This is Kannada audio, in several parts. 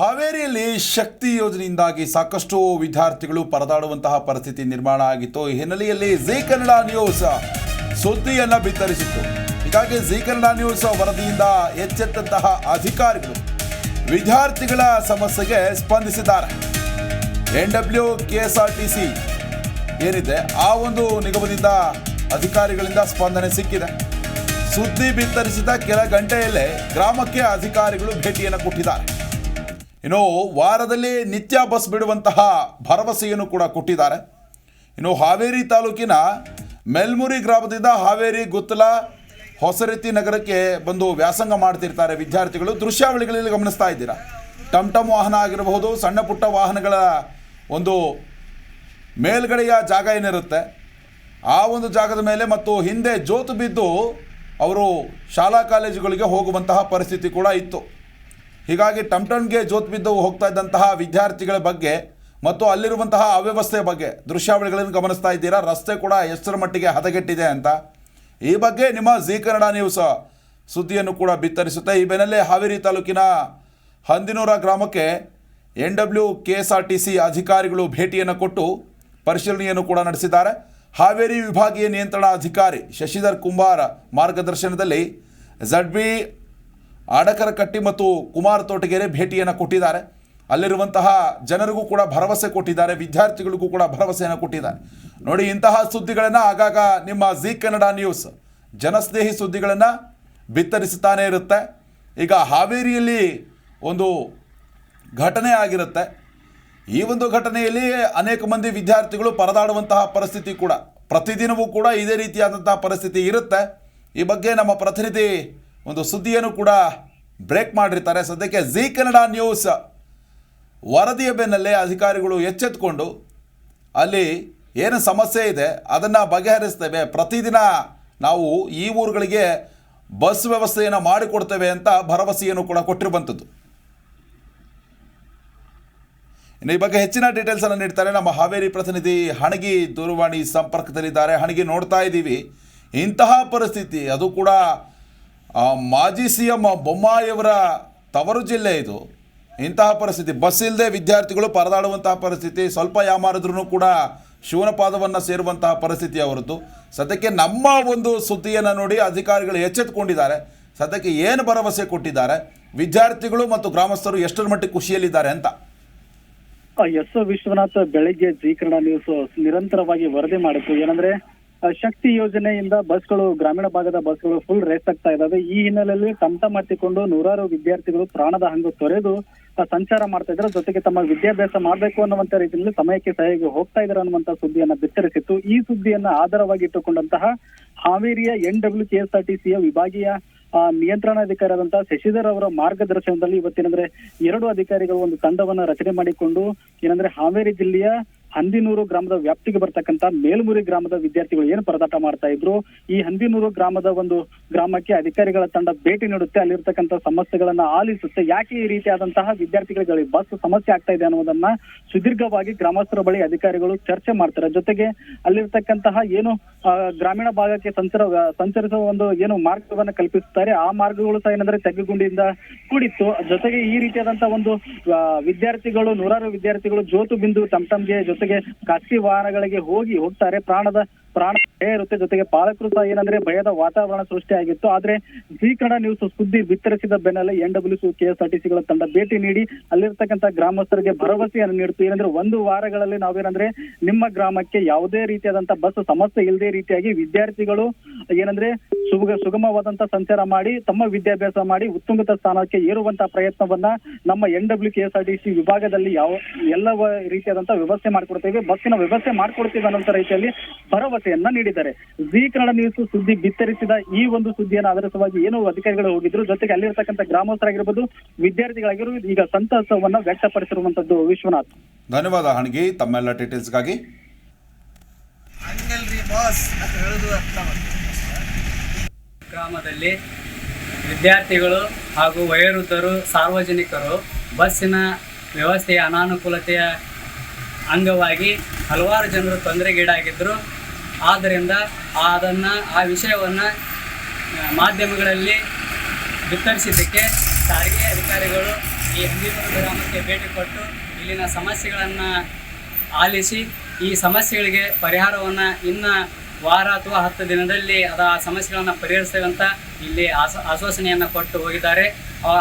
ಹಾವೇರಿಯಲ್ಲಿ ಶಕ್ತಿ ಯೋಜನೆಯಿಂದಾಗಿ ಸಾಕಷ್ಟು ವಿದ್ಯಾರ್ಥಿಗಳು ಪರದಾಡುವಂತಹ ಪರಿಸ್ಥಿತಿ ನಿರ್ಮಾಣ ಆಗಿತ್ತು. ಈ ಹಿನ್ನೆಲೆಯಲ್ಲಿ ಜಿ ಕನ್ನಡ ನ್ಯೂಸ್ ಸುದ್ದಿಯನ್ನ ಬಿತ್ತರಿಸಿತ್ತು. ಹೀಗಾಗಿ ಜಿ ಕನ್ನಡ ನ್ಯೂಸ್ ವರದಿಯಿಂದ ಎಚ್ಚೆತ್ತಂತಹ ಅಧಿಕಾರಿಗಳು ವಿದ್ಯಾರ್ಥಿಗಳ ಸಮಸ್ಯೆಗೆ ಸ್ಪಂದಿಸಿದ್ದಾರೆ. N W K S R T C ಏನಿದೆ, ಆ ಒಂದು ನಿಗಮದಿಂದ ಅಧಿಕಾರಿಗಳಿಂದ ಸ್ಪಂದನೆ ಸಿಕ್ಕಿದೆ. ಸುದ್ದಿ ಬಿತ್ತರಿಸಿದ ಕೆಲ ಗಂಟೆಯಲ್ಲೇ ಗ್ರಾಮಕ್ಕೆ ಅಧಿಕಾರಿಗಳು ಭೇಟಿಯನ್ನು ಕೊಟ್ಟಿದ್ದಾರೆ. ಇನ್ನು ವಾರದಲ್ಲಿ ನಿತ್ಯ ಬಸ್ ಬಿಡುವಂತಹ ಭರವಸೆಯನ್ನು ಕೂಡ ಕೊಟ್ಟಿದ್ದಾರೆ. ಇನ್ನು ಹಾವೇರಿ ತಾಲೂಕಿನ ಮೆಲ್ಮುರಿ ಗ್ರಾಮದಿಂದ ಹಾವೇರಿ ಗುತ್ತಲ ಹೊಸರೀತಿ ನಗರಕ್ಕೆ ಬಂದು ವ್ಯಾಸಂಗ ಮಾಡ್ತಿರ್ತಾರೆ ವಿದ್ಯಾರ್ಥಿಗಳು. ದೃಶ್ಯಾವಳಿಗಳಲ್ಲಿ ಗಮನಿಸ್ತಾ ಇದ್ದೀರಾ? ಟಮ್ ಟಮ್ ವಾಹನ ಆಗಿರಬಹುದು, ಸಣ್ಣ ಪುಟ್ಟ ವಾಹನಗಳ ಒಂದು ಮೇಲ್ಗಡೆಯ ಜಾಗ ಏನಿರುತ್ತೆ? ಆ ಒಂದು ಜಾಗದ ಮೇಲೆ ಮತ್ತು ಹಿಂದೆ ಜೋತು ಬಿದ್ದು ಅವರು ಶಾಲಾ ಕಾಲೇಜುಗಳಿಗೆ ಹೋಗುವಂತಹ ಪರಿಸ್ಥಿತಿ ಕೂಡ ಇತ್ತು. ಹೀಗಾಗಿ ಟಮ್ ಟಮ್ಗೆ ಜೋತ್ ಬಿದ್ದು ಹೋಗ್ತಾ ಇದ್ದಂತಹ ವಿದ್ಯಾರ್ಥಿಗಳ ಬಗ್ಗೆ ಮತ್ತು ಅಲ್ಲಿರುವಂತಹ ಅವ್ಯವಸ್ಥೆಯ ಬಗ್ಗೆ ದೃಶ್ಯಾವಳಿಗಳನ್ನು ಗಮನಿಸ್ತಾ ಇದ್ದೀರಾ? ರಸ್ತೆ ಕೂಡ ಎಷ್ಟರ ಮಟ್ಟಿಗೆ ಹದಗೆಟ್ಟಿದೆ ಅಂತ. ಈ ಬಗ್ಗೆ ನಿಮ್ಮ ಜಿ ಕನ್ನಡ ನ್ಯೂಸ್ ಸುದ್ದಿಯನ್ನು ಕೂಡ ಬಿತ್ತರಿಸುತ್ತೆ. ಈ ಬೆನ್ನಲ್ಲೇ ಹಾವೇರಿ ತಾಲೂಕಿನ ಹಂದಿನೂರ ಗ್ರಾಮಕ್ಕೆ N W K S R T C ಅಧಿಕಾರಿಗಳು ಭೇಟಿಯನ್ನು ಕೊಟ್ಟು ಪರಿಶೀಲನೆಯನ್ನು ಕೂಡ ನಡೆಸಿದ್ದಾರೆ. ಹಾವೇರಿ ವಿಭಾಗೀಯ ನಿಯಂತ್ರಣ ಅಧಿಕಾರಿ ಶಶಿಧರ್ ಕುಂಬಾರ ಮಾರ್ಗದರ್ಶನದಲ್ಲಿ ಝಡ್ ಬಿ ಆಡಕರಕಟ್ಟಿ ಮತ್ತು ಕುಮಾರ ತೋಟಗೆರೆ ಭೇಟಿಯನ್ನು ಕೊಟ್ಟಿದ್ದಾರೆ. ಅಲ್ಲಿರುವಂತಹ ಜನರಿಗೂ ಕೂಡ ಭರವಸೆ ಕೊಟ್ಟಿದ್ದಾರೆ, ವಿದ್ಯಾರ್ಥಿಗಳಿಗೂ ಕೂಡ ಭರವಸೆಯನ್ನು ಕೊಟ್ಟಿದ್ದಾರೆ. ನೋಡಿ, ಇಂತಹ ಸುದ್ದಿಗಳನ್ನು ಆಗಾಗ ನಿಮ್ಮ ಜಿ ಕನ್ನಡ ನ್ಯೂಸ್ ಜನಸ್ನೇಹಿ ಸುದ್ದಿಗಳನ್ನು ಬಿತ್ತರಿಸುತ್ತಾನೆ ಇರುತ್ತೆ. ಈಗ ಹಾವೇರಿಯಲ್ಲಿ ಒಂದು ಘಟನೆ ಆಗಿರುತ್ತೆ. ಈ ಒಂದು ಘಟನೆಯಲ್ಲಿ ಅನೇಕ ಮಂದಿ ವಿದ್ಯಾರ್ಥಿಗಳು ಪರದಾಡುವಂತಹ ಪರಿಸ್ಥಿತಿ ಕೂಡ, ಪ್ರತಿದಿನವೂ ಕೂಡ ಇದೇ ರೀತಿಯಾದಂತಹ ಪರಿಸ್ಥಿತಿ ಇರುತ್ತೆ. ಈ ಬಗ್ಗೆ ನಮ್ಮ ಪ್ರತಿನಿಧಿ ಒಂದು ಸುದ್ದಿಯನ್ನು ಕೂಡ ಬ್ರೇಕ್ ಮಾಡಿರ್ತಾರೆ. ಸದ್ಯಕ್ಕೆ ಜಿ ಕನ್ನಡ ನ್ಯೂಸ್ ವರದಿಯ ಬೆನ್ನಲ್ಲೇ ಅಧಿಕಾರಿಗಳು ಎಚ್ಚೆತ್ತುಕೊಂಡು ಅಲ್ಲಿ ಏನು ಸಮಸ್ಯೆ ಇದೆ ಅದನ್ನು ಬಗೆಹರಿಸ್ತೇವೆ. ಪ್ರತಿದಿನ ನಾವು ಈ ಊರುಗಳಿಗೆ ಬಸ್ ವ್ಯವಸ್ಥೆಯನ್ನು ಮಾಡಿಕೊಡ್ತೇವೆ ಅಂತ ಭರವಸೆಯನ್ನು ಕೂಡ ಕೊಟ್ಟಿರುವಂಥದ್ದು ಇನ್ನು ಈ ಬಗ್ಗೆ ಹೆಚ್ಚಿನ ಡೀಟೇಲ್ಸ್ ಅನ್ನು ನೀಡ್ತಾರೆ. ನಮ್ಮ ಹಾವೇರಿ ಪ್ರತಿನಿಧಿ ಹಣಗಿ ದೂರವಾಣಿ ಸಂಪರ್ಕದಲ್ಲಿದ್ದಾರೆ. ಹಣಗಿ ನೋಡ್ತಾ ಇದ್ದೀವಿ. ಇಂತಹ ಪರಿಸ್ಥಿತಿ, ಅದು ಕೂಡ ಆ, ಮಾಜಿ ಸಿ ಎಂ ಬೊಮ್ಮಾಯಿಯವರ ತವರು ಜಿಲ್ಲೆ ಇದು. ಇಂತಹ ಪರಿಸ್ಥಿತಿ. ಬಸ್ ಇಲ್ಲದೆ ವಿದ್ಯಾರ್ಥಿಗಳು ಪರದಾಡುವಂತಹ ಪರಿಸ್ಥಿತಿ. ಸ್ವಲ್ಪ ಯಾಮಾರಿದ್ರೂ ಕೂಡ ಶಿವನ ಪಾದವನ್ನು ಸೇರುವಂತಹ ಪರಿಸ್ಥಿತಿ ಅವರದ್ದು. ಸದ್ಯಕ್ಕೆ ನಮ್ಮ ಒಂದು ಸುದ್ದಿಯನ್ನು ನೋಡಿ ಅಧಿಕಾರಿಗಳು ಎಚ್ಚೆತ್ತುಕೊಂಡಿದ್ದಾರೆ ಸದ್ಯಕ್ಕೆ ಏನು ಭರವಸೆ ಕೊಟ್ಟಿದ್ದಾರೆ? ವಿದ್ಯಾರ್ಥಿಗಳು ಮತ್ತು ಗ್ರಾಮಸ್ಥರು ಎಷ್ಟರ ಮಟ್ಟಿಗೆ ಖುಷಿಯಲ್ಲಿದ್ದಾರೆ ಅಂತ. ಎಸ್ ವಿಶ್ವನಾಥ್ ಬೆಳಗ್ಗೆ ಜೀಕರಣ ನ್ಯೂಸ್ ನಿರಂತರವಾಗಿ ವರದಿ ಮಾಡಿತ್ತು. ಏನಂದ್ರೆ ಶಕ್ತಿ ಯೋಜನೆಯಿಂದ ಬಸ್ಗಳು, ಗ್ರಾಮೀಣ ಭಾಗದ ಬಸ್ಗಳು ಫುಲ್ ರೇಸ್ ಆಗ್ತಾ ಇದ್ದಾವೆ ಈ ಹಿನ್ನೆಲೆಯಲ್ಲಿ ತಂತ ಮಾಡಿಕೊಂಡು ನೂರಾರು ವಿದ್ಯಾರ್ಥಿಗಳು ಪ್ರಾಣದ ಹಂಗು ತೊರೆದು ಸಂಚಾರ ಮಾಡ್ತಾ ಇದ್ದಾರೆ. ಜೊತೆಗೆ ತಮ್ಮ ವಿದ್ಯಾಭ್ಯಾಸ ಮಾಡಬೇಕು ಅನ್ನುವಂತ ರೀತಿಯಲ್ಲಿ ಸಮಯಕ್ಕೆ ಸರಿಯಾಗಿ ಹೋಗ್ತಾ ಇದ್ದಾರೆ ಅನ್ನುವಂತ ಸುದ್ದಿಯನ್ನ ಬಿತ್ತರಿಸಿತ್ತು. ಈ ಸುದ್ದಿಯನ್ನ ಆಧಾರವಾಗಿ ಇಟ್ಟುಕೊಂಡಂತಹ ಹಾವೇರಿಯ N W K S R T ಸಿಯ ವಿಭಾಗೀಯ ನಿಯಂತ್ರಣಾಧಿಕಾರಿಯಾದಂತಹ ಶಶಿಧರ್ ಅವರ ಮಾರ್ಗದರ್ಶನದಲ್ಲಿ ಇವತ್ತೇನಂದ್ರೆ ಎರಡು ಅಧಿಕಾರಿಗಳು ಒಂದು ತಂಡವನ್ನ ರಚನೆ ಮಾಡಿಕೊಂಡು, ಏನಂದ್ರೆ ಹಾವೇರಿ ಜಿಲ್ಲೆಯ ಹಂದಿನೂರು ಗ್ರಾಮದ ವ್ಯಾಪ್ತಿಗೆ ಬರ್ತಕ್ಕಂತ ಮೇಲ್ಮುರಿ ಗ್ರಾಮದ ವಿದ್ಯಾರ್ಥಿಗಳು ಏನು ಪರದಾಟ ಮಾಡ್ತಾ ಇದ್ರು? ಈ ಹಂದಿನೂರು ಗ್ರಾಮದ ಒಂದು ಗ್ರಾಮಕ್ಕೆ ಅಧಿಕಾರಿಗಳ ತಂಡ ಭೇಟಿ ನೀಡುತ್ತೆ, ಅಲ್ಲಿರ್ತಕ್ಕಂಥ ಸಮಸ್ಯೆಗಳನ್ನ ಆಲಿಸುತ್ತೆ. ಯಾಕೆ ಈ ರೀತಿಯಾದಂತಹ ವಿದ್ಯಾರ್ಥಿಗಳಿಗೆ ಬಸ್ ಸಮಸ್ಯೆ ಆಗ್ತಾ ಇದೆ ಅನ್ನೋದನ್ನ ಸುದೀರ್ಘವಾಗಿ ಗ್ರಾಮಸ್ಥರ ಬಳಿ ಅಧಿಕಾರಿಗಳು ಚರ್ಚೆ ಮಾಡ್ತಾರೆ. ಜೊತೆಗೆ ಅಲ್ಲಿರ್ತಕ್ಕಂತಹ ಏನು ಗ್ರಾಮೀಣ ಭಾಗಕ್ಕೆ ಸಂಚರ, ಸಂಚರಿಸುವ ಒಂದು ಏನು ಮಾರ್ಗವನ್ನ ಕಲ್ಪಿಸುತ್ತಾರೆ. ಆ ಮಾರ್ಗಗಳು ಸಹ ಏನಂದ್ರೆ ತಗ್ಗುಗುಂಡಿಯಿಂದ ಕೂಡಿತ್ತು. ಜೊತೆಗೆ ಈ ರೀತಿಯಾದಂತಹ ಒಂದು ವಿದ್ಯಾರ್ಥಿಗಳು, ನೂರಾರು ವಿದ್ಯಾರ್ಥಿಗಳು ಜೋತು ಬಿಂದು ಟಮ್ಟಮ್ಗೆ ಜೊತೆಗೆ ಖಾಸಗಿ ವಾಹನಗಳಿಗೆ ಹೋಗಿ ಹೋಗ್ತಾರೆ. ಪ್ರಾಣದ ಪ್ರಾಣ ಭಯ ಇರುತ್ತೆ. ಜೊತೆಗೆ ಪಾಲಕರು ಸಹ ಏನಂದ್ರೆ ಭಯದ ವಾತಾವರಣ ಸೃಷ್ಟಿಯಾಗಿತ್ತು ಆದ್ರೆ ಜಿ ಕನ್ನಡ ನ್ಯೂಸ್ ಸುದ್ದಿ ಬಿತ್ತರಿಸಿದ ಬೆನ್ನಲ್ಲೇ N W K S R T ಸಿಗಳ ತಂಡ ಭೇಟಿ ನೀಡಿ ಅಲ್ಲಿರ್ತಕ್ಕಂಥ ಗ್ರಾಮಸ್ಥರಿಗೆ ಭರವಸೆಯನ್ನು ನೀಡ್ತು ಏನಂದ್ರೆ ಒಂದು ವಾರಗಳಲ್ಲಿ ನಾವೇನಂದ್ರೆ ನಿಮ್ಮ ಗ್ರಾಮಕ್ಕೆ ಯಾವುದೇ ರೀತಿಯಾದಂತಹ ಬಸ್ ಸಮಸ್ಯೆ ಇಲ್ಲದೆ ರೀತಿಯಾಗಿ ವಿದ್ಯಾರ್ಥಿಗಳು ಏನಂದ್ರೆ ಸುಗ ಸುಗಮವಾದಂತ ಸಂಚಾರ ಮಾಡಿ ತಮ್ಮ ವಿದ್ಯಾಭ್ಯಾಸ ಮಾಡಿ ಉತ್ತುಂಗತ ಸ್ಥಾನಕ್ಕೆ ಏರುವಂತಹ ಪ್ರಯತ್ನವನ್ನ ನಮ್ಮ N W K R T ವಿಭಾಗದಲ್ಲಿ ಯಾವ ಎಲ್ಲ ರೀತಿಯಾದಂತಹ ರೀತಿಯಾದಂತ ವ್ಯವಸ್ಥೆ ಮಾಡ್ಕೊಡ್ತೇವೆ. ಬಸ್ಸಿನ ವ್ಯವಸ್ಥೆ ಮಾಡ್ಕೊಡ್ತೇವೆ ಅನ್ನೋ ರೀತಿಯಲ್ಲಿ ಭರವಸೆಯನ್ನ ನೀಡಿದ್ದಾರೆ. ಜಿ ಕನ್ನಡ ನ್ಯೂಸ್ ಸುದ್ದಿ ಬಿತ್ತರಿಸಿದ ಈ ಒಂದು ಸುದ್ದಿಯನ್ನು ಆಧರಿಸವಾಗಿ ಏನು ಅಧಿಕಾರಿಗಳು ಹೋಗಿದ್ರು. ಜೊತೆಗೆ ಅಲ್ಲಿರ್ತಕ್ಕಂಥ ಗ್ರಾಮಸ್ಥರಾಗಿರ್ಬೋದು ವಿದ್ಯಾರ್ಥಿಗಳಾಗಿರ್ಬೋದು ಈಗ ಸಂತಸವನ್ನ ವ್ಯಕ್ತಪಡಿಸಿರುವಂತದ್ದು ವಿಶ್ವನಾಥ್. ಧನ್ಯವಾದ ಹಣಗಿ ತಮ್ಮೆಲ್ಲ ಡೀಟೇಲ್ಸ್ಗಾಗಿ ಬಾಸ್ ಅಂತ ಹೇಳುದು ಗ್ರಾಮದಲ್ಲಿ ವಿದ್ಯಾರ್ಥಿಗಳು ಹಾಗೂ ವಯೋವೃದ್ಧರು ಸಾರ್ವಜನಿಕರು ಬಸ್ಸಿನ ವ್ಯವಸ್ಥೆಯ ಅನಾನುಕೂಲತೆಯ ಅಂಗವಾಗಿ ಹಲವಾರು ಜನರು ತೊಂದರೆಗೀಡಾಗಿದ್ದರು ಆದ್ದರಿಂದ ಅದನ್ನು, ಆ ವಿಷಯವನ್ನು ಮಾಧ್ಯಮಗಳಲ್ಲಿ ಬಿತ್ತರಿಸಿದ್ದಕ್ಕೆ ಸಾರಿಗೆ ಅಧಿಕಾರಿಗಳು ಈ ಹಂದಿಪುರ ಗ್ರಾಮಕ್ಕೆ ಭೇಟಿ ಕೊಟ್ಟು ಇಲ್ಲಿನ ಸಮಸ್ಯೆಗಳನ್ನು ಆಲಿಸಿ, ಈ ಸಮಸ್ಯೆಗಳಿಗೆ ಪರಿಹಾರವನ್ನು ಇನ್ನು ವಾರ ಅಥವಾ ಹತ್ತು ದಿನದಲ್ಲಿ ಅದ ಆ ಸಮಸ್ಯೆಗಳನ್ನು ಪರಿಹರಿಸ್ತೇವೆ ಅಂತ ಇಲ್ಲಿ ಆಸ, ಆಶ್ವಾಸನೆಯನ್ನು ಕೊಟ್ಟು ಹೋಗಿದ್ದಾರೆ.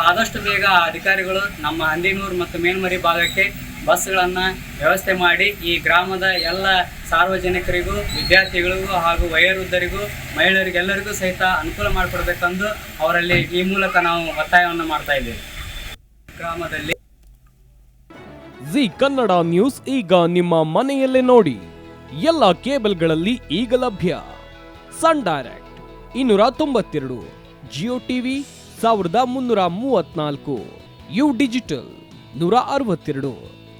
ಆದಷ್ಟು ಬೇಗ ಅಧಿಕಾರಿಗಳು ನಮ್ಮ ಹಂದಿನೂರು ಮತ್ತು ಮೇಲ್ಮರಿ ಭಾಗಕ್ಕೆ ಬಸ್ಗಳನ್ನು ವ್ಯವಸ್ಥೆ ಮಾಡಿ ಈ ಗ್ರಾಮದ ಎಲ್ಲ ಸಾರ್ವಜನಿಕರಿಗೂ, ವಿದ್ಯಾರ್ಥಿಗಳಿಗೂ ಹಾಗೂ ವಯೋವೃದ್ಧರಿಗೂ, ಮಹಿಳೆಯರಿಗೆಲ್ಲರಿಗೂ ಸಹಿತ ಅನುಕೂಲ ಮಾಡಿಕೊಡ್ಬೇಕೆಂದು ಅವರಲ್ಲಿ ಈ ಮೂಲಕ ನಾವು ಒತ್ತಾಯವನ್ನು ಮಾಡ್ತಾ ಇದ್ದೇವೆ. ಗ್ರಾಮದಲ್ಲಿ ಜಿ ಕನ್ನಡ ನ್ಯೂಸ್ ಈಗ ನಿಮ್ಮ ಮನೆಯಲ್ಲೇ ನೋಡಿ. ಎಲ್ಲ ಕೇಬಲ್ಗಳಲ್ಲಿ ಈಗ ಲಭ್ಯ. ಸನ್ ಡೈರೆಕ್ಟ್ ಇನ್ನೂರ ತೊಂಬತ್ತೆರಡು, ಜಿಯೋ ಟಿವಿ ಸಾವಿರದ ಮುನ್ನೂರ ಮೂವತ್ನಾಲ್ಕು ಯು ಡಿಜಿಟಲ್ ನೂರ ಅರವತ್ತೆರಡು.